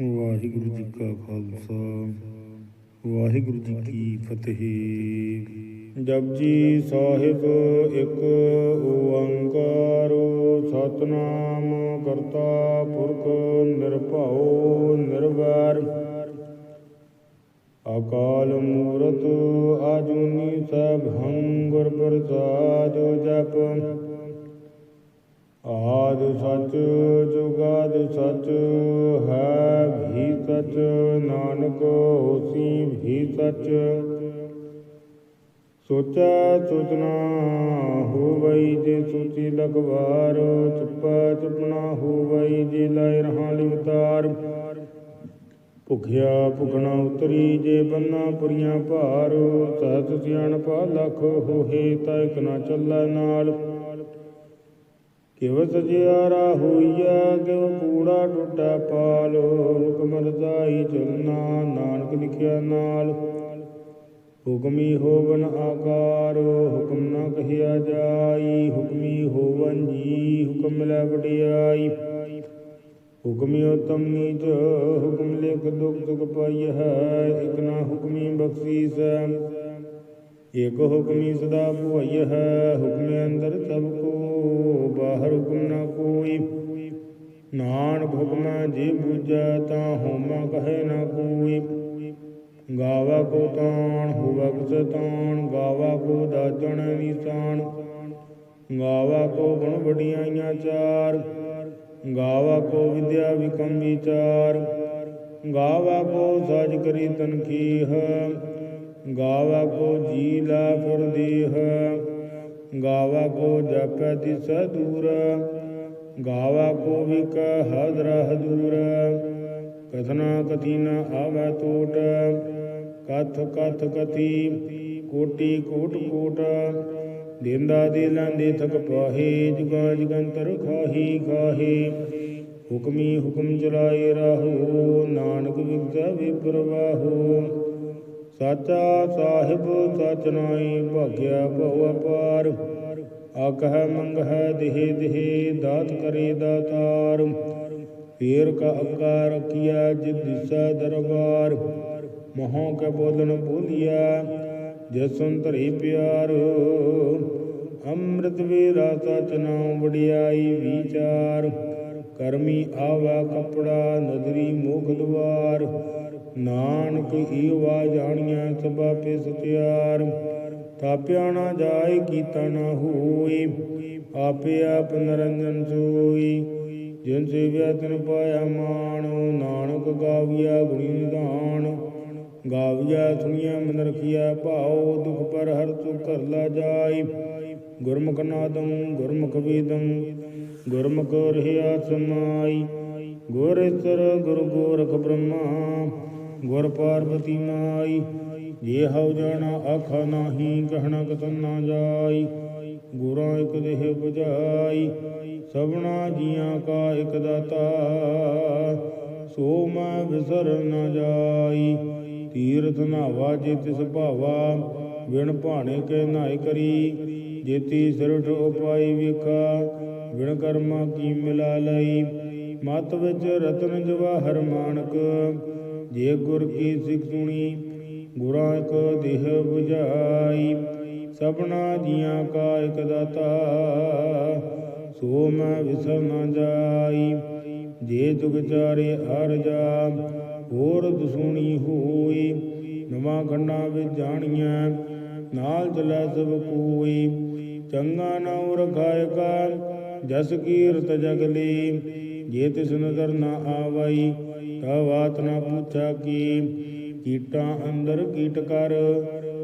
ਵਾਹਿਗੁਰੂ ਜੀ ਕਾ ਖਾਲਸਾ, ਵਾਹਿਗੁਰੂ ਜੀ ਕੀ ਫਤਿਹ। ਜਪਜੀ ਸਾਹਿਬ, ਇੱਕ ਓੰਕਾਰ ਸਤਨਾਮ ਕਰਤਾ ਪੁਰਖ ਨਿਰਭਉ ਨਿਰਵੈਰ। ਅਕਾਲ ਮੂਰਤ ਆਜੂਨੀ ਸਭੰ ਗੁਰ ਪ੍ਰਸਾਦ ਜਪ। ਆਦ ਸਚ, ਜੁਗਾਦ ਸਚ, ਹੈ ਵੀ ਸਚ, ਨਾਨਕ ਹੋਸੀ ਵੀ ਸਚ। ਸੋਚੈ ਸੋਚਣਾ ਹੋਵਈ ਜੇ ਸੋਚੀ ਲਗਵਾਰ ਚੁੱਪਾ ਚੁੱਪਣਾ ਹੋਵਈ ਜੇ ਲਾਇ ਰਹਾ ਲਿਵਤਾਰ ਭੁਖਿਆ ਭੁਖਣਾ ਉਤਰੀ ਜੇ ਬੰਨਾ ਪੁਰੀਆਂ ਭਾਰ ਸਹਤ ਸਿਆਣਪਾ ਲਖ ਹੋਹੇ, ਤਾਂ ਇਕ ਚੱਲੈ ਨਾਲ। ਕਿਵ ਸਜਿਆਰਾ ਹੋਈਐ, ਕਿਵ ਕੂੜਾ ਟੁੱਟੈ ਪਾਲ ਹੁਕਮ ਰਜ਼ਾਈ ਚਲਣਾ ਨਾਨਕ ਲਿਖਿਆ ਨਾਲ। ਹੁਕਮੀ ਹੋਵਨ ਆਕਾਰ, ਹੁਕਮ ਨਾ ਕਹਿਆ ਜਾਈ, ਹੁਕਮੀ ਹੋਵਨ ਜੀ, ਹੁਕਮ ਮਿਲੈ ਵਡਿਆਈ। ਹੁਕਮੀ ਉਤਮ ਨੀਚ, ਹੁਕਮ ਲਿਖ ਦੁਖ ਸੁਖ ਪਾਈ ਹੈ, ਇਕ ਨਾ ਹੁਕਮੀ ਬਖਸ਼ੀਸ ਇਕ ਹੁਕਮੀ ਸਦਾ ਭੁਆਈ ਹੈ, ਹੁਕਮੇ ਅੰਦਰ ਸਭ ਕੋ ਬਾਹਰ ਹੁਕਮ ਨਾ ਕੋਈ। ਨਾਨ ਹੁਕਮਾ ਜੇ ਬੂਝੈ ਤਾਂ ਹੋਮਾ ਕਹੇ ਨਾ ਕੋਈ। ਗਾਵਾ ਕੋ ਤਾਣ, ਹੋਵਾ ਕਿਸ ਤਾਣ ਗਾਵਾ ਕੋ ਦਾਜਣ ਨਿਸ਼ਾਨ। ਗਾਵਾ ਕੋ ਗੁਣ ਵਡਿਆਈਆਂ ਚਾਰ। ਗਾਵਾ ਕੋ ਵਿਦਿਆ ਵਿਕਮ ਵਿਚਾਰ। ਗਾਵਾ ਕੋ ਸਾਜ ਕਰੀ ਤਨਖੀਹ। ਗਾਵਾ ਕੋ ਜੀ ਲਾ ਫਿਰ ਦੇਹ ਗਾਵਾ ਕੋ ਜਪੈ ਤਿਸ ਦੂਰ ਗਾਵਾ ਕੋ ਵਿਕ ਹਦਰ ਹਦੂਰ ਕਥਨਾ ਕਥੀ ਨ ਆਵੈ ਟੋਟ ਕਥ ਕਥ ਕਥੀ ਕੋਟੀ ਕੋਟ ਕੋਟ। ਦੇਂਦਾ ਦੇ ਲਾਂਦੇ ਥਕ ਪਾਹੇ, ਜੁਗਾ ਜਗੰਤਰ ਖਾਹੀ ਖਾਹੇ। ਹੁਕਮੀ ਹੁਕਮ ਚਲਾਏ ਰਹੋ, ਨਾਨਕ ਵਿਗਸੈ ਵਿਪਰਵਾਹੋ ਸਾਚਾ ਸਾਹਿਬ, ਸਚ ਨਾਈ ਭਾਗਿਆ ਬਹੁ ਅਪਾਰ। ਆਕਹਿ ਮੰਗਹਿ, ਦੇਹ ਦੇਹ, ਦਾਤ ਕਰੇ ਦਾਤਾਰ। ਫੇਰ ਕਾ ਅੱਗਾ ਰਖਿਆ ਜਿਤ ਦਿਸਾ ਦਰਬਾਰ। ਮਹਾਂ ਕੇ ਬੋਲਣ ਬੋਲਿਆ ਜਿਸ ਸੰਤਰੀ ਪਿਆਰ। ਅੰਮ੍ਰਿਤ ਵੇਰਾ ਸਚ ਨਾਉ ਵਡਿਆਈ ਵਿਚਾਰ। ਕਰਮੀ ਆਵਾ ਕਪੜਾ, ਨਦਰੀ ਮੋਖ ਦਵਾਰ ਨਾਨਕ ਈਵਾ ਜਾਣੀਆਂ ਸਭਾ ਪੇ ਸਤਿਆਰ ਥਾਪਿਆ ਨਾ ਜਾਏ ਕੀਤਾ ਨਾ ਹੋਈ ਆਪੇ ਆਪ ਨਰੰਜਨ ਸੋਈ ਜਿਨ ਸੇਵਿਆ ਤਿਨ ਪਾਇਆ ਮਾਣ ਨਾਨਕ ਗਾਵਿਆ ਗੁਣੀ ਨਿਧਾਨ। ਗਾਵਿਆ ਸੁਣਿਆ ਮਨ ਰਖਿਆ ਭਾਉ, ਦੁਖ ਪਰ ਹਰ ਸੁਖ ਕਰ ਲਾ ਜਾਈ ਗੁਰਮੁਖ ਨਾਦੰ, ਗੁਰਮੁਖ ਵੇਦੰ, ਗੁਰਮੁਖ ਰਹਿਆ ਸਮਾਈ। ਗੁਰ ਈਸਰ ਗੁਰ ਗੋਰਖ ਬ੍ਰਹਮਾ। ਗੁਰ ਪਾਰਵਤੀ ਮਾਈ, ਜੇ ਹਉ ਜਾਣਾ ਆਖਾ ਨਾਹੀ ਕਹਿਣਾ ਕਤਨ ਨਾ ਜਾਈ। ਗੁਰਾਂ ਇਕ ਦੇਹ 부ਜਾਈ ਸਭਨਾ ਜੀਆਂ ਕਾ ਇਕ ਦਾਤਾ। ਸੋ ਮੈਂ ਵਿਸਰ ਨਾ ਜਾਈ, ਤੀਰਥ ਨਾਵਾ ਜੇ ਤਿਸ ਭਾਵਾ ਵਿਣ ਭਾਣੇ ਕੇ ਨਾਇ ਕਰੀ। ਜੇਤੀ ਸਿਰਠ ਉਪਾਈ ਵਿਖਾ ਵਿਣ ਕਰਮਾ ਕੀ ਮਿਲਾ ਲਈ। ਮਤ ਵਿੱਚ ਰਤਨ ਜਵਾਹਰ ਮਾਨਕ ਜੇ ਗੁਰ ਕੀ ਸਿੱਖ ਸੁਣੀ, ਗੁਰਾਂ ਇਕ ਦੇਹ 부ਜਾਈ ਸਭਨਾ ਜੀਆਂ ਕਾ ਇਕ ਦਾਤਾ, ਸੋ ਮੈਂ ਵਿਸਰ ਨਾ ਜਾਈ। ਜੇ ਤੁਗ ਚਾਰੇ ਹਰ ਜਾ, ਹੋਰ ਦਸੂਣੀ ਹੋਈ, ਨਵਾਂ ਖੰਡਾਂ ਵਿੱਚ ਜਾਣੀਆਂ ਨਾਲ ਚਲੈ ਸਭ ਕੋਈ। ਚੰਗਾ ਨਾਉ ਰਖਾਇਕਾ ਜਸ ਕੀਰਤ ਜਗ ਲੀ, ਜੇ ਤਿਸ ਨਦਰ ਨਾ ਆਵਾਈ ਤਾ ਬਾਤ ਨਾ ਪੁੱਛਾ ਕੀ? ਕੀਟਾਂ ਅੰਦਰ ਕੀਟ ਕਰ,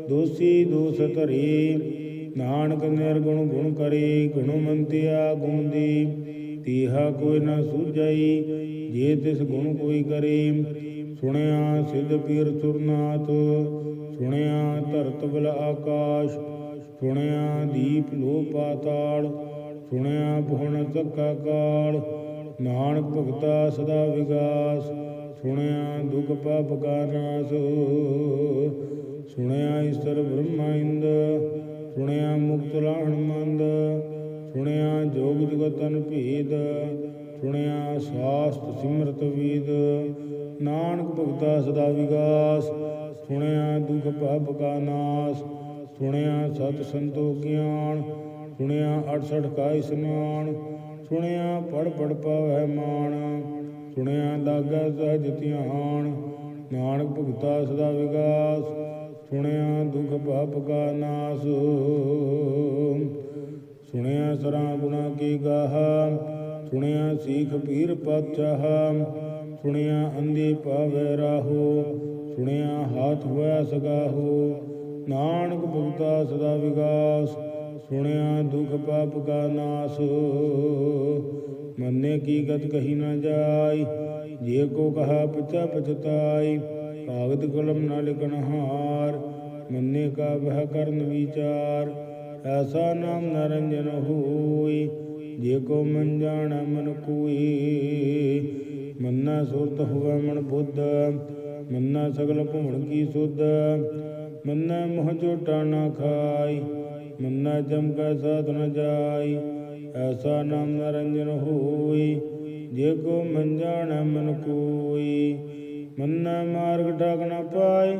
ਦੋਸੀ ਦੋਸ ਧਰੇ। ਨਾਨਕ ਨਿਰਗੁਣ ਗੁਣ ਕਰੇ ਗੁਣਵੰਤਿਆ ਗੁਣ ਦੀ ਤੀਹਾ ਕੋਈ ਨਾ ਸੂਝਈ, ਜੇ ਤਿਸ ਗੁਣ ਕੋਈ ਕਰੇ। ਸੁਣਿਆ ਸਿਧ ਪੀਰ ਸੁਰਨਾਥ, ਸੁਣਿਆ ਧਰਤ ਬਲ ਆਕਾਸ਼। ਸੁਣਿਆ ਦੀਪ ਲੋ ਪਾਤਾਲ ਸੁਣਿਆ ਭੁਵਨ ਚੱਕਾ ਕਾਲ। ਨਾਨਕ ਭਗਤਾ ਸਦਾ ਵਿਗਾਸ, ਸੁਣਿਆ ਦੁਖ ਪਾਪ ਕਾ ਨਾਸ ਸੁਣਿਆ ਈਸ਼ਰ ਬ੍ਰਹਮਾ ਇੰਦ, ਸੁਣਿਆ ਮੁਕਤ ਲਾਹਣ ਮੰਦ। ਸੁਣਿਆ ਜੋਗ ਜੁਗਤਨ ਭੇਦ, ਸੁਣਿਆ ਸਾਸਤ ਸਿਮਰਤ ਵੀਦ। ਨਾਨਕ ਭਗਤਾ ਸਦਾ ਵਿਗਾਸ, ਸੁਣਿਆ ਦੁਖ ਪਾਪ ਕਾ ਨਾਸ ਸੁਣਿਆ ਸਤ ਸੰਤੋ ਗਿਆਨ, ਸੁਣਿਆ 68 ਕਾ ਇਸਨਾਨ ਸੁਣਿਆ ਪੜ ਪੜ ਪਾਵੈ ਮਾਨ ਸੁਣਿਆ ਲਾਗੈ ਸਹਿਜ ਧਿਆਨ, ਨਾਨਕ ਭਗਤਾ ਸਦਾ ਵਿਗਾਸ। ਸੁਣਿਆ ਦੁਖ ਪਾਪ ਕਾ ਨਾਸ। ਸੁਣਿਆ ਸਰਾਂ ਗੁਣਾ ਕੀ ਗਾਹਾ। ਸੁਣਿਆ ਸੀਖ ਪੀਰ ਪਾਤਸ਼ਾਹ। ਸੁਣਿਆ ਅੰਧੇ ਪਾਵੈ ਰਾਹੋ। ਸੁਣਿਆ ਹਾਥ ਹੋਇਆ ਸਗਾਹੋ। ਨਾਨਕ ਭਗਤਾ ਸਦਾ ਵਿਗਾਸ। ਸੁਣਿਆ ਦੁਖ ਪਾਪ ਕਾ ਨਾਸ। ਮੰਨੇ ਕੀ ਗਤ ਕਹੀ ਨਾ ਜਾਈ, ਜੇ ਕੋ ਕਹਾ ਪਚਾ ਪਚਤਾਈ ਕਾਗਦ ਕਲਮ ਨਾ ਲਿਖਣ ਹਾਰ। ਮੰਨੇ ਕਾ ਬਹਿ ਕਰਨ ਵਿਚਾਰ, ਐਸਾ ਨਾਮ ਨਰੰਜਨ ਹੋਈ, ਜੇ ਕੋ ਮਨ ਜਾਣ ਮਨ ਕੋਈ। ਮੰਨਾ ਸੁਰਤ ਹੋਵੇ ਮਨ ਬੁੱਧ, ਮੰਨਾ ਸਗਲ ਭੂਣ ਕੀ ਸੁਧ। ਮੰਨਾ ਮੋਹ ਝੋਟਾ ਨਾ ਖਾਈ ਮੰਨਾ ਜਮ ਕੈ ਸਾਧ ਨ ਜਾਈ, ਐਸਾ ਨਾਮ ਨਰੰਜਨ ਹੋਈ, ਜੇ ਕੋ ਮਨ ਜਾਣ ਮਨ ਕੋਈ। ਮੰਨਾ ਮਾਰਗ ਠਾਕ ਨ ਪਾਈ,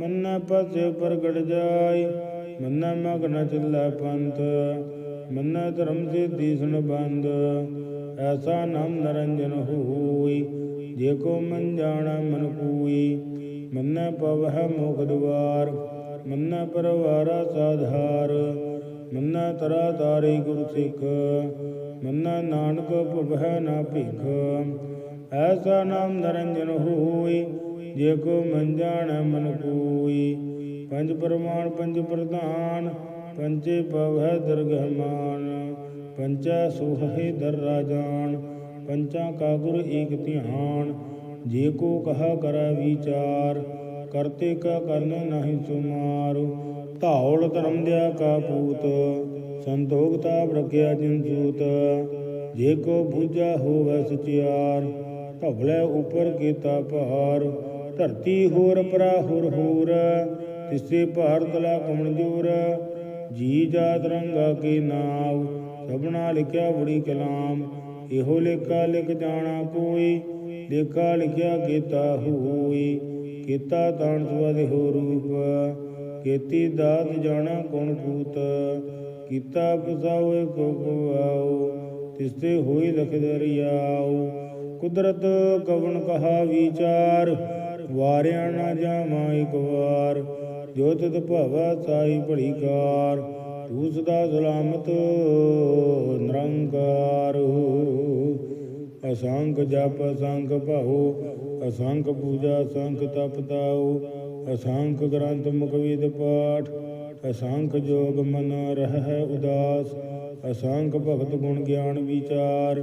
ਮੰਨਾ ਪਾਸੇ ਪ੍ਰਗਟ ਜਾਈ। ਮੰਨਾ ਮਗ ਨ ਚੱਲੈ ਪੰਥ, ਮੰਨਾ ਧਰਮ ਸਿੱਧੀ ਸੁਨ ਬੰਦ ਐਸਾ ਨਾਮ ਨਰੰਜਨ ਹੋਈ। ਜੇ ਕੋ ਮਨ ਜਾਣਾ ਮਨ ਕੋਈ, ਮੰਨਾ ਪਵਹਿ ਮੁਖ ਦਵਾਰ। ਮੰਨਾ ਪਰਵਾਰਾ ਸਾਧਾਰ, ਮੰਨਾ ਤਰਾ ਤਾਰੇ ਗੁਰ ਸਿੱਖ, ਮੰਨਾ ਨਾਨਕ ਭਵਹਿ ਨਾ ਭਿਖ। ਐਸਾ ਨਾਮ ਨਰੰਜਨ ਹੋਈ, ਜੇ ਕੋ ਮਨ ਜਾਣੈ ਮਨ ਕੋਈ। ਪੰਜ ਪ੍ਰਮਾਣ, ਪੰਜ ਪ੍ਰਧਾਨ ਪੰਚੇ ਪਵਹਿ ਦਰਗਹਿਮਾਨ ਪੰਚਾ ਸੁਹੇ ਦਰ ਰਾਜਾਨ ਪੰਚਾ ਕਾ ਗੁਰ ਏਕ ਧਿਆਨ। ਜੇ ਕੋ ਕਹਾ ਕਰੈ ਵਿਚਾਰ ਕਰਤੇ ਕਾ ਕਰਨ ਨਹੀਂ ਸੁਮਾਰ। ਧੌਲ ਧਰਮ ਦਿਆ ਕਾ ਪੂਤ, ਸੰਤੋਖਤਾ ਪ੍ਰਗਿਆ ਜਿਨ ਸੂਤ। ਜੇ ਕੋ ਬੂਝਾ ਹੋਵੇ ਸਚਿਆਰ, ਧਵਲੇ ਉਪਰ ਕੀਤਾ ਭਾਰ। ਧਰਤੀ ਹੋਰ ਪਰਾ ਹੋਰ ਹੋਰ, ਤਿਸੇ ਭਾਰਤ ਲਾ ਕਮਣਜੋਰ ਜੀ ਜਾਤ ਰੰਗਾ ਕੇ ਨਾਮ ਸਭਨਾ ਲਿਖਿਆ ਬੜੀ ਕਲਾਮ। ਇਹੋ ਲੇਖਾ ਲਿਖ ਜਾਣਾ ਕੋਈ, ਲੇਖਾ ਲਿਖਿਆ ਕੀਤਾ ਹੋਈ। ਕੀਤਾ ਤਾਣ ਸਵਦ ਹੋ ਰੂਪ, ਕੀਤੀ ਦਾਤ ਜਾਣਾ ਗੁਣ ਕੂਤ ਕੀਤਾ ਪਸਾਵੇ ਕੋ ਗਵਾਓ ਤਿਸਤੇ ਹੋਈ ਲਖ ਦਰਿਆਉ ਕੁਦਰਤ ਕਵਣ ਕਹਾ ਵਿਚਾਰ, ਵਾਰਿਆ ਨਾ ਜਾਵਾਂ ਇਕ ਵਾਰ। ਜੋ ਤਿਤ ਭਵਾ ਸਾਈ ਭਲੀ ਕਾਰ ਤੂੰ ਸਦਾ ਸਲਾਮਤ ਨਿਰੰਕਾਰ। ਅਸੰਖ ਜਪ ਅਸੰਖ ਭਾਉ ਅਸੰਖ ਪੂਜਾ ਅਸੰਖ ਤਪ ਤਾਉ ਅਸੰਖ ਗ੍ਰੰਥ ਮੁਖ ਵਿਦ ਪਾਠ ਅਸੰਖ ਜੋਗ ਮਨ ਰਹਿ ਉਦਾਸ ਅਸੰਖ ਭਗਤ ਗੁਣ ਗਿਆਨ ਵਿਚਾਰ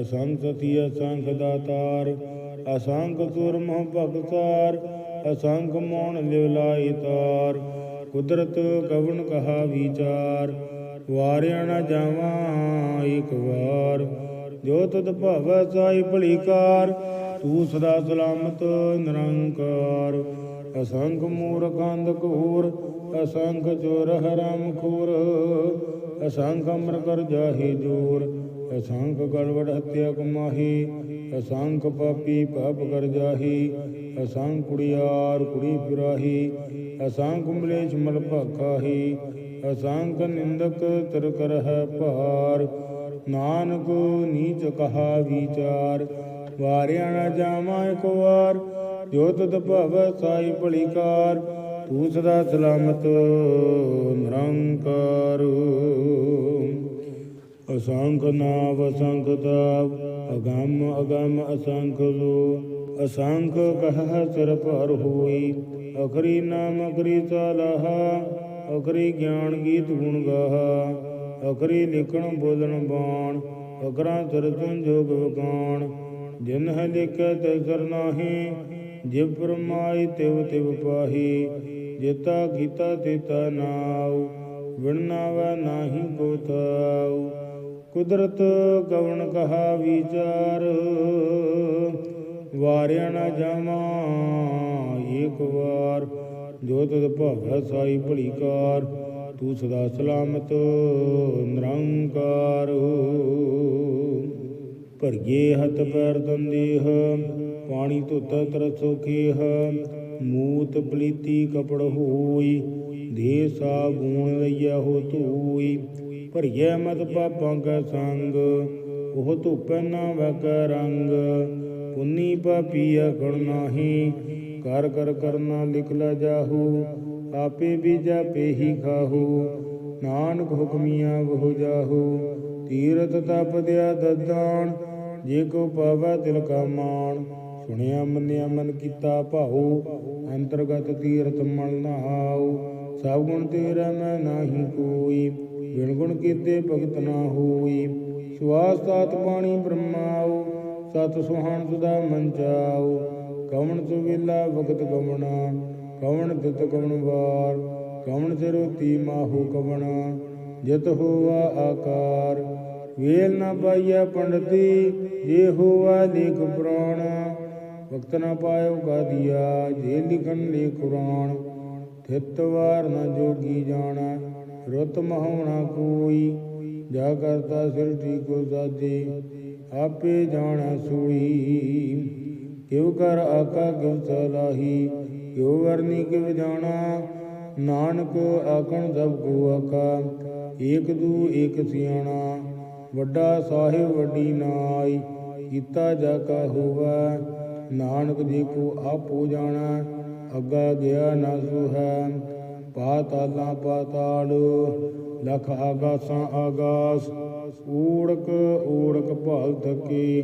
ਅਸੰਖ ਸਤੀ ਅਸੰਖ ਦਾਤਾਰ ਅਸੰਖ ਸੁਰਮੁ ਭਗਤਾਰ ਅਸੰਖ ਮੋਣ ਲਿਵਲਾਈ ਤਾਰ, ਕੁਦਰਤ ਕਵਨ ਕਹਾ ਵਿਚਾਰ, ਵਾਰਿਆ ਨਾ ਜਾਵਾਂ ਇੱਕ ਵਾਰ। ਜੋ ਤਦ ਭਾਵੈ ਸਾਈ ਭਲੀ ਕਾਰ ਤੂੰ ਸਦਾ ਸਲਾਮਤ ਨਿਰੰਕਾਰ। ਅਸੰਖ ਮੂਰਖੰਦ ਘੂਰ, ਅਸੰਖ ਚੋਰ ਹਰਾਮ ਖੂਰ। ਅਸੰਖ ਅਮਰ ਕਰ ਜਾਹੀ ਜੋਰ ਅਸੰਖ ਗੜਵੜ ਹਤਿਆ ਕਮਾਹੀ। ਅਸੰਖ ਪਾਪੀ ਪਾਪ ਕਰ ਜਾਹੀ, ਅਸੰਖ ਕੁੜਿਆਰ ਕੁੜੀ ਫਿਰਾਹੀ। ਅਸੰਖ ਮਲੇਛ ਮਲ ਭਾਖਾਹੀ ਅਸੰਖ ਨਿੰਦਕ ਤਰ ਕਰ ਭਾਰ, ਨਾਨਕ ਨੀਚ ਕਹਾ ਵਿਚਾਰ, ਵਾਰਿਆ ਨਾ ਜਾਵਾਂ ਇੱਕ ਵਾਰ, ਜੋ ਤਤ ਭਵ ਸਾਈ ਭਲੀ ਤੂੰ ਸਦਾ ਸਲਾਮਤ ਨਿਰੰਕਾਰ। ਅਸੰਖ ਨਾਵ ਅਸੰਖ ਤਾਪ ਅਗੰਮ ਅਗੰਮ ਅਸੰਖ ਲੋ ਅਸੰਖ ਕਹ ਸਿਰ ਪਰ ਹੋਈ, ਅਖਰੀ ਨਾਮ ਅਖਰੀ ਸਲਾਹਾ ਅਖਰੀ ਗਿਆਨ ਗੀਤ ਗੁਣ ਗਾਹਾ, ਅਖਰੀ ਲਿਖਣ ਬੋਲਣ ਬਾਣ, ਅਖਰਾਂ ਸਿਰ ਜੋਗ ਵਕਾਣ ਜਿਨ ਹੈ ਲਿਖਿਆ ਤੇ ਸਰ ਨਾਹੀ, ਜਿਵ ਪਰਮਾਈ ਤਿਵ ਤਿਵ ਪਾਹੀ, ਜੇਤਾ ਗੀਤਾ ਤੇਤਾ ਨਾਉ ਵਿਣਨਾ ਵੈ ਨਾਹੀ ਕੋ ਥਾਉ। ਕੁਦਰਤ ਕਵਣ ਕਹਾ ਵਿਚਾਰ, ਵਾਰਿਆ ਨਾ ਜਾਵਾਂ ਇੱਕ ਵਾਰ। ਜੋ ਤਦ ਭਾਵੈ ਸਾਈ ਭਲੀ ਕਾਰ ਤੂੰ ਸਦਾ ਸਲਾਮਤ ਨਿਰੰਕਾਰ। ਭਰਗੇ ਹੱਥ ਪੈਰ ਤੰਦੇਹ ਪਾਣੀ ਧੋਤਾ ਤਰਸੋ ਖੇਹ ਮੂਤ ਪਲੀਤੀ ਕਪੜ ਹੋਈ ਦੇ ਸਾ ਗੂਣ ਲਈਆ ਹੋ ਧੂਈ। ਭਰੀਐ ਮਤ ਪਾਪਾਂ ਕੈ ਸੰਗ, ਉਹ ਧੁਪੈ ਨਾ ਵਕ ਰੰਗ। ਪੁੰਨੀ ਪਾਪੀ ਅਗਣ ਨਾਹੀ ਕਰ ਕਰ ਕਰਨਾ ਲਿਖ ਲ ਜਾਹੂ, ਆਪੇ ਬੀਜਾ ਪੇਹੀ ਖਾਹੂ। ਨਾਨਕ ਹੁਕਮੀਆਂ ਬਹੁ ਜਾਹੂ ਤੀਰਤ ਤਪ ਦਿਆ ਦਦਾਨ, ਜੇ ਕੋ ਪਾਵੈ ਦਿਲ ਕਾ ਮਾਣ। ਸੁਣਿਆ ਮੰਨਿਆ ਮਨ ਕੀਤਾ ਭਾਉ, ਅੰਤਰਗਤ ਤੀਰਤ ਮਨ ਨਹਾਉ। ਸਭ ਗੁਣ ਤੇਰਾ ਮੈਂ ਨਾਹੀ ਕੋਈ, ਬਿਨ ਗੁਣ ਕੀਤੇ ਭਗਤ ਨਾ ਹੋਈ। ਸਵਾਸ ਤਾਤ ਬਾਣੀ ਬ੍ਰਹਮਾਉ, ਸਤ ਸੁਹਾਣ ਸੁਦਾ ਮਨ ਚਾਉ। ਕਵਣ ਸੁਵੇਲਾ ਵਕਤ ਕਵਣਾ, ਕਵਣ ਤਿਤ ਕਵਣ ਵਾਰ, ਕਵਣ ਸਿਰੋਤੀ ਮਾਹੂ ਕਵਣਾ, ਜਿਤ ਹੋਵਾ ਆਕਾਰ। ਵੇਲ ਨਾ ਪਾਈਆ ਪੰਡਤੀ, ਜੇ ਹੋਵਾ ਲੇਖ ਪੁਰਾਣ। ਵਕਤ ਨਾ ਪਾਇਓ ਗਾਦੀਆ, ਜੇ ਲਿਖਣ ਲੇਖ ਕੁਰਾਨ। ਥਿਤ ਵਾਰ ਨਾ ਜੋਗੀ ਜਾਣਾ, ਰੁੱਤ ਮਹਾਉਣਾ ਕੋਈ। ਜਾ ਕਰਤਾ ਸਿਰਟੀ ਕੋ ਸਾਜੇ ਆਪੇ ਜਾਣਾ ਸੂਈ। ਕਿਉ ਕਰ ਆਕਾ ਕਿਉ ਸਲਾਹੀ ਕਿਉ ਵਰਨੀ ਕਿਵ ਜਾਣਾ, ਨਾਨਕ ਆਖਣ ਸਭ ਕੋ ਆਕਾ ਏਕ ਦੂ ਏਕ ਸਿਆਣਾ, ਵੱਡਾ ਸਾਹਿਬ ਵੱਡੀ ਨਾਈ, ਕੀਤਾ ਜਾ ਕਾ ਹੋਵਾ, ਨਾਨਕ ਜੀ ਕੋ ਆਪੋ ਜਾਣਾ, ਅੱਗਾ ਗਿਆ ਨਾ ਸੁਹੈ, ਪਾਤਾਲਾਂ ਪਾਤਾਲ, ਲਖ ਆਗਾਸਾਂ ਆਗਾਸ, ਊੜਕ ਊੜਕ ਭਾਲ ਥਕੇ,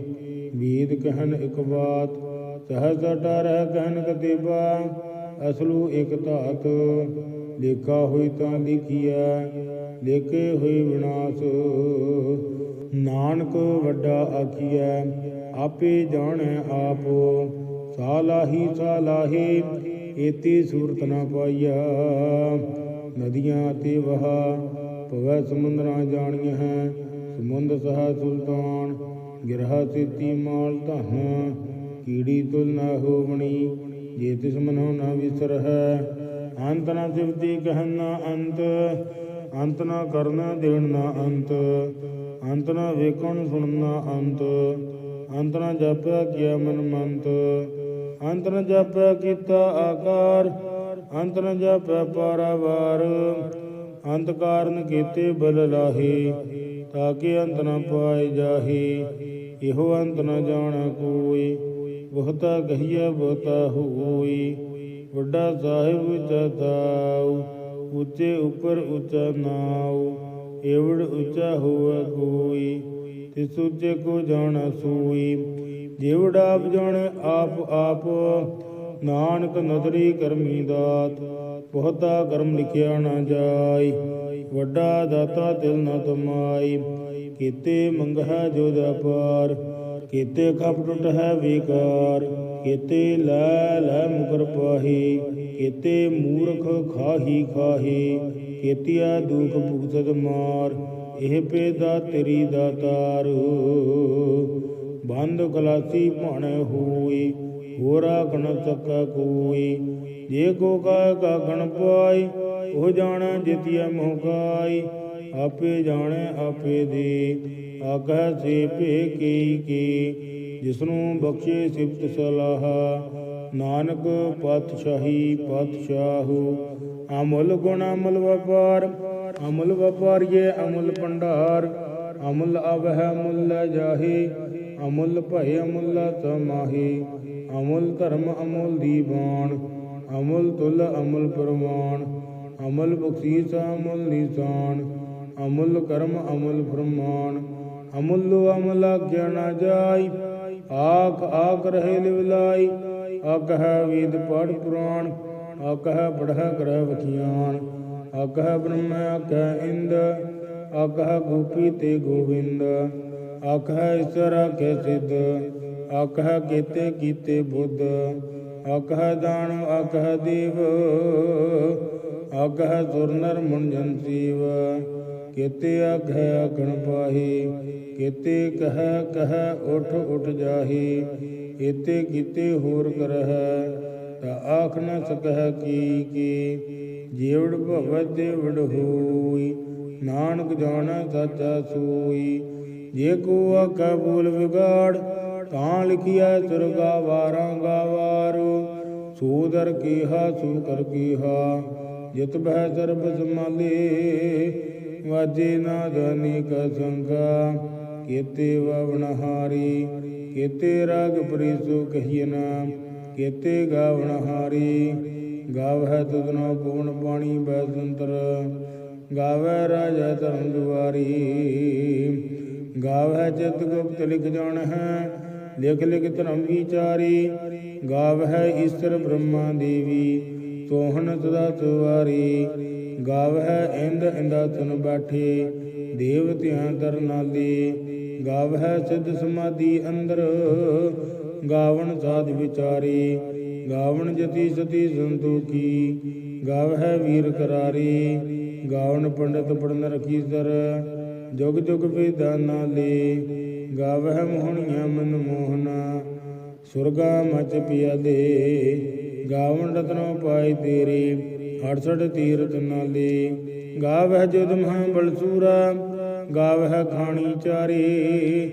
ਵੇਦ ਕਹਿਣ ਇਕ ਬਾਤ ਸਹਜ ਡਰ ਕਹਿਨ ਕਤੇਬਾ ਅਸਲੂ ਇਕ ਧਾਤ। ਲੇਖਾ ਹੋਈ ਤਾਂ ਲਿਖੀਆ ਲੇਖੇ ਹੋਈ ਵਿਨਾਸ਼। ਨਾਨਕ ਵੱਡਾ ਆਖੀਐ, ਆਪੇ ਜਾਣੈ ਆਪ। ਸਾਲਾਹੀ ਸਾਲਾਹੀ, ਏਤੀ ਸੂਰਤ ਨਾ ਪਾਈਆ ਨਦੀਆਂ ਤੇ ਵਹਾ, ਭਵੈ ਸਮੁੰਦਰਾਂ ਜਾਣੀਆਂ ਹੈ ਸਮੁੰਦ ਸਹਾ ਸੁਲਤਾਨ, ਗਿਰਹਾ ਸੇਤੀ ਮਾਲ ਧਨ। ਕੀੜੀ ਤੁਲ ਨਾ ਹੋਵਣੀ, ਜੇ ਤਿਸ ਮਨੋ ਨਾ ਵਿਸਰ ਅੰਤ ਨਾ ਸਿਵਤੀ ਕਹਿਨ ਨਾ ਅੰਤ ਅੰਤ ਨਾ ਕਰਨਾ ਦੇਣ ਨਾ ਅੰਤ ਅੰਤ ਨਾ ਵੇਖਣ ਸੁਣਨਾ ਅੰਤ ਅੰਤ ਨਾ ਜਪਿਆ ਕੀਆ ਮਨ ਮੰਤ, ਅੰਤ ਨਾ ਜਪਿਆ ਕੀਤਾ ਆਕਾਰ, ਅੰਤ ਨ ਜਪਿਆ ਪਾਰਾਵਾਰ, ਅੰਤ ਕਾਰਨ ਕੀਤੇ ਬਲ ਲਾਹੇ, ਤਾਂ ਕਿ ਅੰਤ ਨਾ ਪਾਏ ਜਾਹੀ, ਇਹੋ ਅੰਤ ਨਾ ਜਾਣ ਕੋਈ। ਬਹੁਤਾ ਕਹੀਆ ਬਹੁਤਾ ਹੋਈ, ਵੱਡਾ ਸਾਹਿਬ ਉੱਚਾ ਤਾਉ ਉੱਚੇ ਉੱਪਰ ਉੱਚਾ ਨਾਉ ਏਵੜ ਉੱਚਾ ਹੋਵੇ ਕੋਈ, ਤਿਸ ਉੱਚੇ ਕੋ ਜਾਣ ਸੋਈ, ਜਿਵੜ ਆਪ ਜਾਣੇ ਆਪ ਆਪ, ਨਾਨਕ ਨਦਰੀ ਕਰਮੀ ਦਾਤ, ਬਹੁਤਾ ਕਰਮ ਲਿਖਿਆ ਨਾ ਜਾਈ, ਵੱਡਾ ਦਾਤਾ ਦਿਲ ਨ ਤਮਾਈ, ਕੀਤੇ ਮੰਗਹਿ ਜੋ ਪਾਰ ਕੀਤੇ ਕਪ ਟੁੱਟ ਹੈ ਵਿਕਾਰ, ਕੀਤੇ ਲੈ ਲੈ ਮੁਕਰ ਪਾਹੀ, ਕੀਤੇ ਮੂਰਖ ਖਾਹੀ ਖਾਹੀ, ਕੀਤਿਆ ਦੁਖ ਭੁਗਤਤ ਮਾਰ, ਇਹ ਪੇਦਾ ਤੇਰੀ ਦਾਤਾਰ। ਬੰਦ ਕਲਾਸੀ ਭਣ ਹੋਈ, ਹੋਰਾ ਗਣ ਸਕਾ ਕੋਈ, ਜੇ ਕੋ ਕਾ ਗਣ ਪਾਈ, ਉਹ ਜਾਣਾ ਜਿਤਿਆ ਮੋਗਾਈ ਆਪੇ ਜਾਣੇ ਆਪੇ ਦੇ। ਆਗਹਿ ਸੇ ਭੇ ਕੀ ਕੀ, ਜਿਸਨੂੰ ਬਖਸ਼ੇ ਸਿਫਤ ਸਲਾਹ, ਨਾਨਕ ਪਾਤਸ਼ਾਹੀ ਪਾਤਸ਼ਾਹੂ, ਅਮਲ ਗੁਣ ਅਮਲ ਵਪਾਰ, ਅਮਲ ਵਪਾਰੀਏ ਅਮਲ ਭੰਡਾਰ, ਅਮਲ ਅਵਹਿ ਮੁੱਲ ਜਾਹੀ, ਅਮੁੱਲ ਭਏ ਅਮੁੱਲ ਤਮਾਹੀ ਅਮੁੱਲ ਧਰਮ ਅਮੁੱਲ ਦੀਵਾਨ ਅਮੁੱਲ ਤੁਲ ਅਮੁੱਲ ਪ੍ਰਮਾਨ ਅਮੁੱਲ ਬਖਸ਼ੀਸ ਅਮੁੱਲ ਨਿਸ਼ਾਨ ਅਮੁੱਲ ਕਰਮ ਅਮੁੱਲ ਫਰਮਾਨ ਅਮੁੱਲ ਅਮੁੱਲ ਆਗਿਆ ਨਾ ਜਾਈ, ਆਖ ਆਖ ਰਹੇ ਲਿਵਲਾਈ ਆਕਹਿ ਵੇਦ ਪੜ ਪੁਰਾਣ ਆਕਹਿ ਪੜਹਿ ਕਰਹਿ ਵਖਿਆਨ ਆਕਹਿ ਬ੍ਰਹਮ ਆਕਹਿ ਇੰਦ ਆਕਹਿ ਗੋਪੀ ਤੇ ਗੋਵਿੰਦ, ਆਖੈ ਈਸ਼ਰ ਆਖੈ ਸਿੱਧ, ਆਖੈ ਕੀਤੇ ਕੀਤੇ ਬੁੱਧ, ਆਖੈ ਦਾਨ ਆਖੈ ਦੇਵ, ਆਖੈ ਸੁਰ ਨਰ ਮਨ ਸੀਵ। ਕੀਤੇ ਆਖੈ ਆਖਣ ਪਾਹੀ, ਕੀਤੇ ਕਹੈ ਕਹੈ ਉਠ ਉਠ ਜਾਹੀ, ਕੀਤੇ ਕੀਤੇ ਹੋਰ ਕਰਹਿ, ਤਾ ਆਖ ਨ ਸਕਹਿ ਕੀ ਕੀ, ਜੀਵੜ ਭਵ ਦੇਵੜ ਹੋਈ, ਨਾਨਕ ਜਾਣੈ ਸਾਚਾ ਸੋਈ, ਜੇ ਕੋ ਆਖੈ ਬੋਲ ਵਿਗਾੜ, ਤਾਂ ਲਿਖਿਆ ਸੁਰਗਾ ਵਾਰਾਂ ਗਾਵਾਰੂ ਸੂਦਰ ਕੀਹਾ ਸੂ ਕਰ ਕੀਹਾ, ਜਿਤ ਬਹਿ ਸਰਬ ਸਮਾਲੇ ਵਾਜੇ ਨਾਦ ਅਨੇਕ ਸੰਗਾ, ਕੀਤੇ ਵਵਨਹਾਰੀ ਕੀਤੇ ਰਾਗ ਪ੍ਰੀਸੋ ਕਹੀਏ ਨਾ, ਕੀਤੇ ਗਾਵਨਹਾਰੀ ਗਾਵਹਿ ਤੁਧਨੋ ਪੂਰਨ ਪਾਣੀ ਬੈ ਸੰਤਰ ਗਾਵੈ ਰਾਜਾ ਧਰਮ ਦੁਆਰੀ, ਗਾਵਹਿ ਚਿਤ ਗੁਪਤ ਲਿਖ ਜਾਣ ਹੈ ਲਿਖ ਲਿਖ ਧਰਮ ਵਿਚਾਰੀ, ਗਾਵਹਿ ਈਸ਼ਰ ਬ੍ਰਹਮਾ ਦੇਵੀ ਸੋਹਣ ਸਦਾ ਸੁਵਾਰੀ ਗਾਵਹਿ ਇੰਦ ਇੰਦਾ ਤੁਨ ਬਾਠੇ ਦੇਵਤਿਆਂ ਤਰਨਾਲੇ ਗਾਵਹਿ ਸਿੱਧ ਸਮਾਧੀ ਅੰਦਰ, ਗਾਵਣ ਸਾਧ ਵਿਚਾਰੀ। ਗਾਵਣ ਜਤੀ ਸਤੀ ਸੰਤੋਖੀ, ਗਾਵਹਿ ਵੀਰ ਕਰਾਰੀ। ਗਾਵਣ ਪੰਡਤ ਪੜਨ ਰਖੀ ਸਰ ਜੁਗ ਜੁਗ ਵੇਦਾਂ ਨਾਲੇ। ਗਾਵਹਿ ਮੋਹਣੀਆਂ ਮਨ ਮੋਹਨਾ, ਸੁਰਗਾ ਮਚ ਪਿਆਲੇ ਗਾਵਣ ਰਤਨੋ ਪਾਈ ਤੇਰੇ। 68 ਤੀਰਤ ਨਾਲੇ, ਗਾਵਹਿ ਜੁਦ ਮਹਾ ਬਲਸੂਰਾ, ਗਾਵਹਿ ਖਾਣੀ ਚਾਰੇ,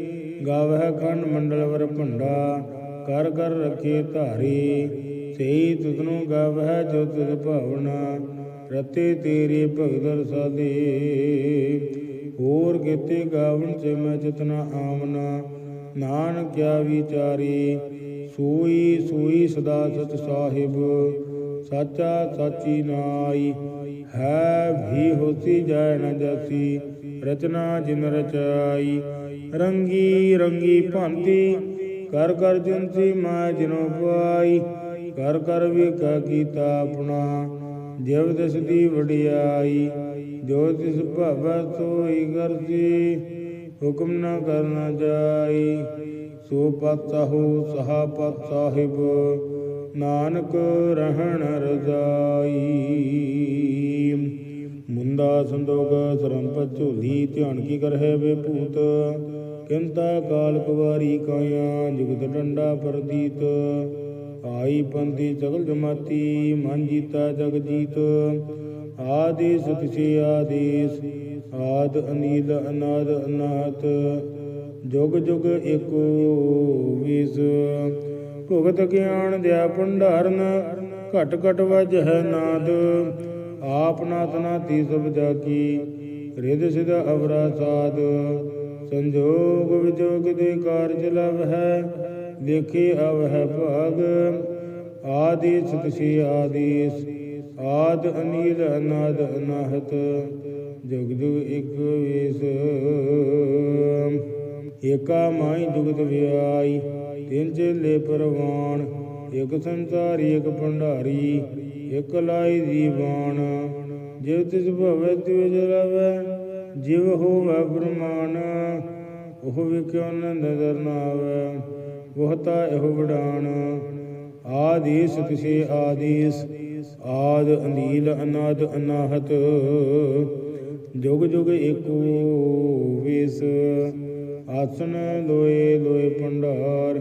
ਗਾਵਹਿ ਖੰਡ ਮੰਡਲ ਵਰ ਭੰਡਾ, ਕਰ ਕਰ ਰਖੇ ਧਾਰੇ, ਸਈ ਤੁਧਨੋ ਗਾਵਹਿ ਜੋ ਤੁਧ ਭਾਵਨਾ, ਰਤੇ ਤੇਰੇ ਭਗਤ ਰਸਾਲੇ। ਹੋਰ ਕੀਤੇ ਗਾਵਣ ਤੇ ਮੈਂ ਜਿਤਨਾ ਆਮਨਾ ਨਾਨਕ ਕਿਆ ਵਿਚਾਰੀ, ਸੋਈ ਸੋਈ ਸਦਾ ਸਤ ਸਾਹਿਬ। ਸਾਚਾ ਸਾਚੀ ਨਾਈ, ਹੈ ਵੀ ਹੋਸੀ ਜੈ ਨ ਜਸੀ, ਰਚਨਾ ਜਿਨ ਰਚਾਈ। ਰੰਗੀ ਰੰਗੀ ਭਾਂਤੀ, ਕਰ ਕਰ ਜਿਨਸੀ ਮੈਂ ਜਿਨੋ ਪਾਈ। ਕਰ ਕਰ ਵੇਖਾ ਕੀਤਾ ਆਪਣਾ, ਜਿਵ ਤਿਸ ਦੀ ਵਡਿਆਈ। ਜੋ ਤਿਸ ਭਾਵੈ ਸੋਈ ਕਰਸੀ, ਹੁਕਮ ਨਾ ਕਰਨਾ ਜਾਈ। ਸੋ ਪਤ ਸਾਹੂ ਸਹਾ ਪਤ ਸਾਹਿਬ ਨਾਨਕ ਰਹਿਣ ਰਜਾਈ। ਮੁੰਦਾ ਸੰਦੋਗ ਸਰੰਪ ਝੋਲੀ, ਧਿਆਨ ਕੀ ਕਰਹਿ ਵੇ ਭੂਤ। ਕਿੰਤਾ ਕਾਲ ਕੁਵਾਰੀ ਕਾਇਆ, ਜੁਗਤ ਡੰਡਾ ਪਰਦੀਤ। ਆਈ ਪੰਥੀ ਸਗਲ ਜਮਾਤੀ, ਮਨ ਜੀਤਾ ਜਗ ਜੀਤ। ਆਦੇਸ ਤਿਸੇ ਆਦੇਸ, ਆਦ ਅਨੀਲ ਅਨਾਦ ਅਨਾਤ ਜੁਗ ਜੁਗ ਏਕੋ ਵਿਸ। ਭੁਗਤ ਗਿਆਨ ਦਿਆ ਭੰਡਾਰਨ, ਘਟ ਘਟ ਵਜ ਹੈ ਨਾਦ। ਆਪ ਨਾਥ ਨਾਤੀ ਸਭ ਜਾ ਰਿਦ ਸਿਧ ਅਵਰਾ ਸਾਧ। ਸੰਜੋਗ ਵਿਜੋਗ ਦੇ ਕਾਰਜ ਲਵ ਹੈ ਦੇਖੇ ਅਵ ਹੈ ਭਾਗ। ਆਦਿ ਸਤਿ ਆਦੇਸ, ਆਦ ਅਨੀਲ ਅਨਾਦ ਅਨਾਹਤ। ਜੁਗ ਜੁਗ ਇਕ ਵੇਸ। ਏਕਾ ਮਾਈ ਜੁਗਤ ਵਿਆਈ। ਤਿੰਨ ਚੇਲੇ ਪਰਵਾਨ, ਇਕ ਸੰਸਾਰੀ, ਇਕ ਭੰਡਾਰੀ, ਇਕ ਲਾਈ ਦੀਵਾਨ ਜਿਵ ਤਿਸ ਭਵੈ ਤਿਵ ਜਰਵੈ ਜਿਵ ਹੋਵੈ ਬ੍ਰਹਮਾਨ ਉਹ ਵਿਕਿਓ ਨੰਦ ਦਰਨਾਵੈ ਉਹ ਤਾ ਇਹੋ ਵਡਾਨ। ਆਦੇਸ ਤਿਸੇ ਆਦੇਸ, ਆਦ ਅਨੀਲ ਅਨਾਦ ਅਨਾਹਤ, ਜੁਗ ਜੁਗ ਏਕੋ ਵਿਸ। ਆਸਨ ਲੋਏ ਲੋਏ ਭੰਡਾਰ,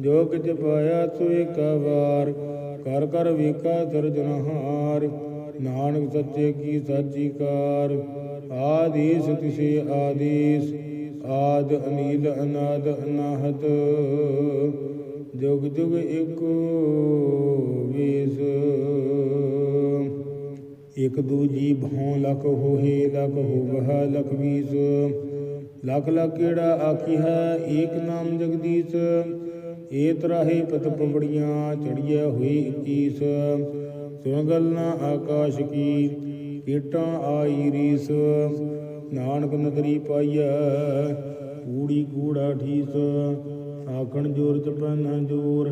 ਜੋ ਕਿਛ ਪਾਇਆ ਸੋ ਏਕਾ ਵਾਰ ਕਰ ਕਰ ਵੇਖਾ ਸਿਰਜਨਹਾਰ ਨਾਨਕ ਸੱਚੇ ਕੀ ਸਾਚੀ ਕਾਰ, ਆਦੇਸ ਤਿਸੇ ਆਦੇਸ, ਆਦ ਅਨੀਲ ਅਨਾਦ ਅਨਾਹਤ, ਜੁਗ ਜੁਗ ਏਕੋ ਵਿਸ। ਇਕ ਦੂਜੀ ਭਉ ਲਖ ਹੋਏ ਲਖ ਹੋਵਹ ਲਖ ਵੀਸ ਲਖ ਲਖ ਕਿਹੜਾ ਆਖੀ ਹੈ? ਏਕ ਨਾਮ ਜਗਦੀਸ਼ ਏ ਤਰਾਹੇ ਪਤ ਪੰਬੜੀਆਂ ਚੜੀਐ ਹੋਈ 21 ਸੁਣਗਲ ਨਾ ਆਕਾਸ਼ ਕੀ ਕੀਟਾਂ ਆਈ ਰੀਸ। ਨਾਨਕ ਨਦਰੀ ਪਾਈਐ, ਕੂੜੀ ਕੂੜਾ ਠੀਸ ਆਖਣ ਜੋਰ ਚਪਨਾ ਜੋਰ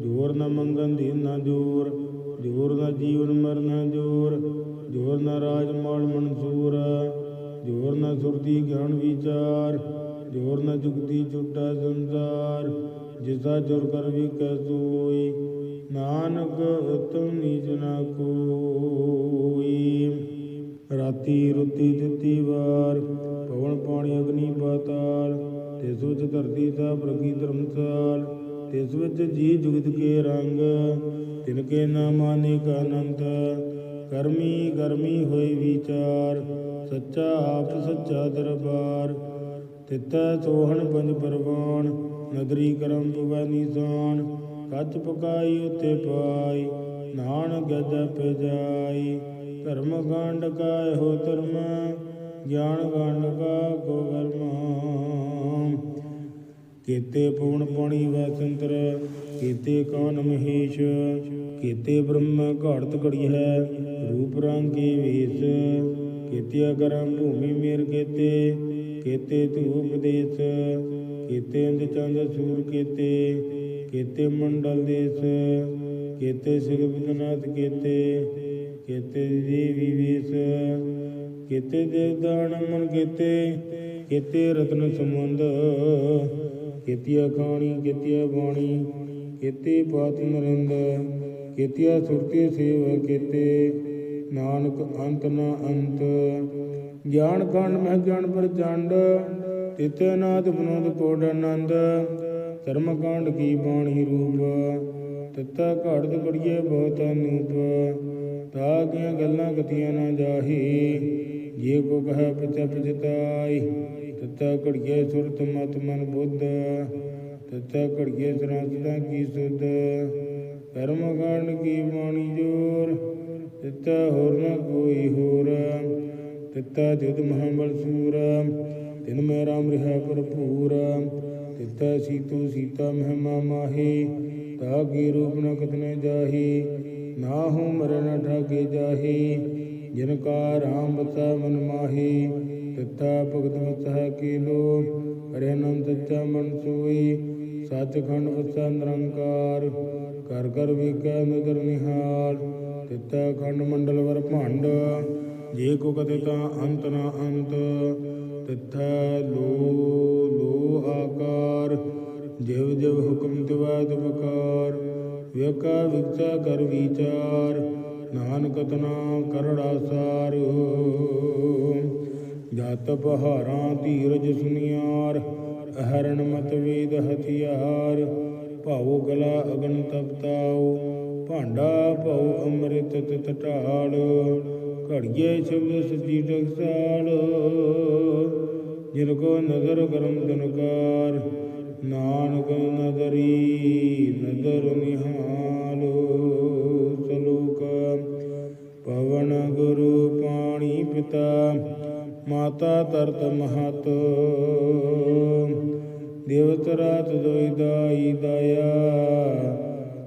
ਜੋਰ ਨਾ ਮੰਗਨ ਦੇ ਨਾ ਜੋਰ ਜੋਰ ਨਾ ਜੀਵਨ ਮਰਨ ਜੋਰ ਗਿਆਨ ਵਿਚਾਰ, ਜੋਰ ਨ ਜੁਗਤੀ ਝੂਟਾ ਸੰਸਾਰ ਜਿਸਾ ਜੁਰ ਕਰ ਵੀ ਕੈ ਸੋਈ, ਨਾਨਕ ਉਤਮ ਨੀਚ ਨਾ ਕੋਈ। ਰਾਤੀ ਰੁੱਤੀ ਦਿੱਤੀ ਵਾਰ, ਪਵਨ ਪਾਣੀ ਅਗਨੀ ਪਾਤਾਲ ਤਿਸ ਵਿੱਚ ਧਰਤੀ ਤਾ ਪ੍ਰਗੀ ਧਰਮਸਾਲ ਤਿਸ ਵਿੱਚ ਜੀ ਜੁਗਤ ਕੇ ਰੰਗ, ਤਿਨ ਕੇ ਨਾਮ ਅਨੇਕ ਅਨੰਤ, ਕਰਮੀ ਕਰਮੀ ਹੋਈ ਵਿਚਾਰ। ਸੱਚਾ ਆਪ ਸੱਚਾ ਦਰਬਾਰ ਤਿਤੈ ਸੋਹਣ ਪੰਜ ਪਰਵਾਨ ਨਦਰੀ ਕਰਮ ਪਵੈ ਨਿਸ਼ਾਨ ਕੱਚ ਪਕਾਈ ਉਤੇ ਪਾਈ, ਨਾਨਕ ਜਪ ਜਾਈ। ਧਰਮ ਗੰਡ ਕਾ ਹੋ ਧਰਮ ਗਿਆਨ ਗੰਡ ਕਾ ਕੋ ਕਰਮ ਕੀਤੇ ਪੂਣ ਪਾਣੀ ਵੈ ਸੰਤਰ, ਕੀਤੇ ਕਾਨ ਮਹੇਸ਼, ਕੀਤੇ ਬ੍ਰਹਮ ਘਾੜਤ ਘੜੀ ਹੈ, ਰੂਪ ਰੰਗ ਕੇ ਵੇਸ। ਕੀਤੇ ਕਰਮ ਭੂਮੀ ਮੇਰ ਕੀਤੇ ਕੀਤੇ ਧੂਪ ਦੇਸ ਕੀਤੇ ਅੰਧ ਚੰਦ ਸੂਰ ਕੀਤੇ ਕੀਤੇ ਮੰਡਲ ਦੇਸ, ਕੀਤੇ ਸਿਰ ਬੁਧਨਾਥ ਕੀਤੇ ਕੀਤੇ ਦੇਵੀ ਵੇਸ, ਕੀਤੇ ਦੇਵਦਾਨ ਮਨ ਕੀਤੇ ਕੀਤੇ ਰਤਨ ਸਮੁੰਦ ਕੀਤੀਆ ਖਾਣੀ, ਕੀਤੀਆ ਬਾਣੀ, ਕੀਤੇ ਪਾਤ ਨਰਿੰਦ, ਕੀਤੀਆ ਸੁਰਤੀ ਸੇਵ ਕੀਤੇ। ਨਾਨਕ ਅੰਤ ਨਾ ਅੰਤ। ਗਿਆਨ ਕਾਂਡ ਮਹਿ ਗਿਆਨ ਪ੍ਰਚੰਡ ਤਿਤੇ ਨਾਦ ਬਨੋਦ ਕੋਡ ਆਨੰਦ। ਧਰਮ ਕਾਂਡ ਕੀ ਬਾਣੀ ਰੂਪ ਤਤਾ ਘੜਤ ਘੜੀਏ ਬਹੁਤ ਅਨੂਪ ਤਾ ਕੀਆਂ ਗੱਲਾਂ ਗਤੀਆਂ ਨਾ ਜਾਹੀ, ਜੇ ਕੋ ਕਹੈ ਪਿਛ ਪਛਤਾਈ। ਤਤਾ ਘੜੀਏ ਸੁਰਤ ਮਤ ਮਨ ਬੁੱਧ ਤਤਾ ਘੜੀਏ ਸਰਾਸਤਾ ਕੀ ਸੁਧ। ਕਰਮ ਕਾਂਡ ਕੀ ਬਾਣੀ ਜੋਰ ਤਤਾ ਹੋਰ ਨ ਕੋਈ ਹੋਰ। ਤਤਾ ਜੁਦ ਮਹਾਬਲ ਸੂਰ, ਤਿਨ ਮੈਂ ਰਾਮ ਰਿਹਾ ਭਰਪੂਰ। ਤਿਤਾ ਸੀਤੋ ਸੀਤਾ ਮਹਿਮਾ ਮਾਹੀ, ਤਾ ਕੀ ਰੂਪ ਨ ਕਤਨੇ ਜਾਹੀ? ਨਾ ਹੋ ਮਰੇ ਨ ਠਾਗੇ ਜਾਹੀ, ਜਿਨ ਕਾ ਰਾਮ ਬਸਾ ਮਨ ਮਾਹੀ। ਤਿੱਤਾ ਭਗਤ ਵਸਾ ਕੀਲੋ ਹਰੇ ਨਾਮ ਸੱਚਾ ਮਨ ਸੋਈ। ਸੱਚਖੰਡ ਵਸਾ ਨਿਰੰਕਾਰ ਕਰ ਕਰ ਵੇਖੈ ਨਦਰ ਨਿਹਾਲ। ਤਿਤਾ ਖੰਡ ਮੰਡਲ ਵਰ ਭੰਡ, ਜੇ ਕੋ ਕਦੇ ਤਾਂ ਅੰਤ ਨਾ ਅੰਤ। ਤਿਥੈ ਲੋ ਲੋ ਆਕਾਰ, ਜਿਵ ਜਿਵ ਹੁਕਮ ਤਿਵਾ ਤਿਵਕਾਰ ਵੇਕਾ ਵਿਚਾ ਕਰ ਵਿਚਾਰ, ਨਾਨਕ ਤਨਾ ਕਰੜਾ ਸਾਰ ਜਤ ਪਹਾਰਾਂ ਧੀਰਜ ਸੁਨਿਆਰ, ਅਹਰਣ ਮਤ ਵੇਦ ਹਥਿਆਰ। ਭਾਉ ਗਲਾ ਅਗਨ ਤਪਤਾਉ ਭਾਂਡਾ ਭਾਉ ਅੰਮ੍ਰਿਤ ਤਿਤ ਢਾਲ ਘੜੀਏ ਸ਼ਬਦ ਸੱਚੀ ਟਕਸਾਲ। ਜਿਨ ਕੋ ਨਜ਼ਰ ਕਰਮ ਤਨਕਾਰ, ਨਾਨਕ ਨਦਰੀ ਨਦਰ ਨਿਹਾਲੋ। ਸਲੋਕ ਪਵਨ ਗੁਰੂ ਪਾਣੀ ਪਿਤਾ, ਮਾਤਾ ਤਰਤ ਮਹਤ। ਦੇਵਤ ਰਾਤ ਦੋਇ ਦਾਈ ਦਇਆ